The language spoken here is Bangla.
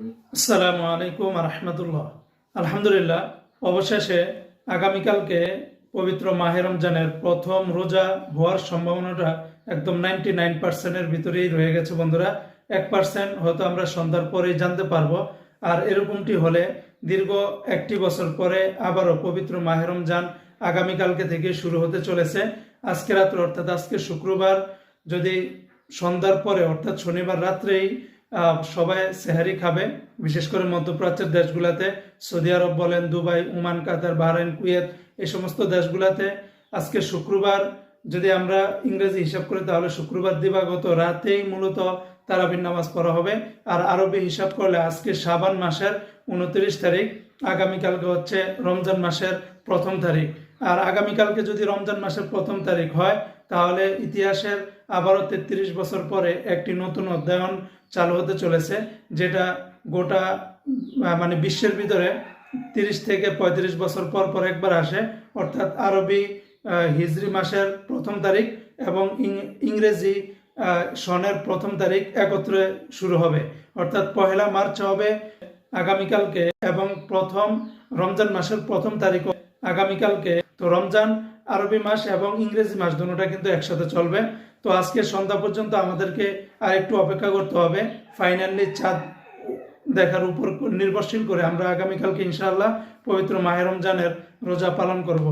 আসসালামু আলাইকুম রহমতুল্লাহ আলহামদুলিল্লাহ, অবশেষে আগামীকালকে পবিত্র রমজানের প্রথম রোজা হওয়ার সম্ভাবনাটা একদম নাইনটি নাইন পার্সেন্টের ভিতরেই রয়ে গেছে বন্ধুরা। এক পার্সেন্ট হয়তো আমরা সন্ধ্যার পরেই জানতে পারব। আর এরকমটি হলে দীর্ঘ একটি বছর পরে আবারও পবিত্র মাহে রমজান আগামীকালকে থেকে শুরু হতে চলেছে। আজকে রাত্রে অর্থাৎ আজকে শুক্রবার, যদি সন্ধ্যার পরে অর্থাৎ শনিবার রাত্রেই সবাই সেহারি খাবে। বিশেষ করে মধ্যপ্রাচ্যের দেশগুলোতে, সৌদি আরব বলেন, Dubai, Oman, Qatar, Bahrain, Kuwait, এই সমস্ত দেশগুলোতে আজকে শুক্রবার, যদি আমরা ইংরেজি হিসাব করি, তাহলে শুক্রবার দিবাগত রাতেই মূলত তারাবির নামাজ পড়া হবে। আর আরবি হিসাব করলে আজকে শাবান মাসের উনত্রিশ তারিখ, আগামীকালকে হচ্ছে রমজান মাসের প্রথম তারিখ। আর আগামীকালকে যদি রমজান মাসের প্রথম তারিখ হয় তাহলে ইতিহাসের আবারও তেত্রিশ বছর পরে একটি নতুন অধ্যয়ন চালু হতে চলেছে, যেটা গোটা মানে বিশ্বের ভিতরে তিরিশ থেকে পঁয়ত্রিশ বছর পর পর একবার আসে, অর্থাৎ আরবি হিজরি মাসের প্রথম তারিখ এবং ইংরেজি সনের প্রথম তারিখ একত্রে শুরু হবে। অর্থাৎ পহেলা মার্চ হবে আগামীকালকে এবং প্রথম রমজান মাসের প্রথম তারিখ আগামীকালকে। তো রমজান আরবি মাস এবং ইংরেজি মাস, দুটোটা কিন্তু একসাথে চলবে। তো আজকে সন্ধ্যা পর্যন্ত আমাদেরকে আর একটু অপেক্ষা করতে হবে। ফাইনালি চাঁদ দেখার উপর নির্ভরশীল করে আমরা আগামীকালকে ইনশাআল্লাহ পবিত্র মাহেরমজানের রোজা পালন করব।